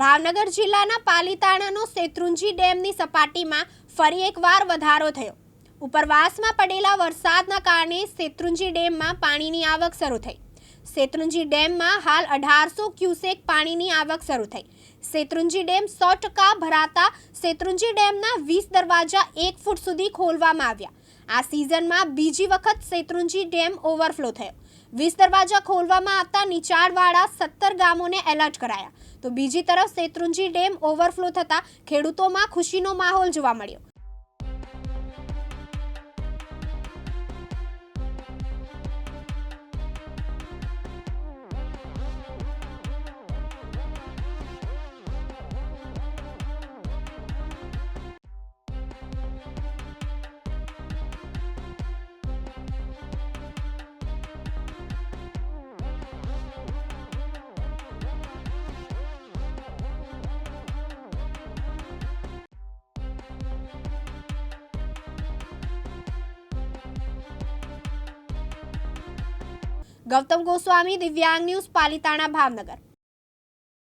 ભાવનગર જિલ્લાના પાલીતાણાનો શેત્રુંજી ડેમની સપાટીમાં ફરી એકવાર વધારો થયો. ઉપરવાસમાં પડેલા વરસાદના કારણે શેત્રુંજી ડેમમાં પાણીની આવક શરૂ થઈ. શેત્રુંજી ડેમમાં હાલ અઢારસો ક્યુસેક પાણીની આવક શરૂ થઈ. શેત્રુંજી ડેમ સો ટકા ભરાતા શેત્રુંજી ડેમના વીસ દરવાજા એક ફૂટ સુધી ખોલવામાં આવ્યા. આ સિઝનમાં બીજી વખત શેત્રુંજી ડેમ ઓવરફ્લો થયો. વીસ દરવાજા ખોલવામાં આવતા નીચાણવાળા સત્તર ગામોને એલર્ટ કરાયા. તો બીજી તરફ શેત્રુંજી ડેમ ઓવરફ્લો થતાં ખેડૂતોમાં ખુશીનો માહોલ જોવા મળ્યો. ગૌતમ ગોસ્વામી દિવ્યાંગ ન્યૂઝ પાલિતાણા ભાવનગર.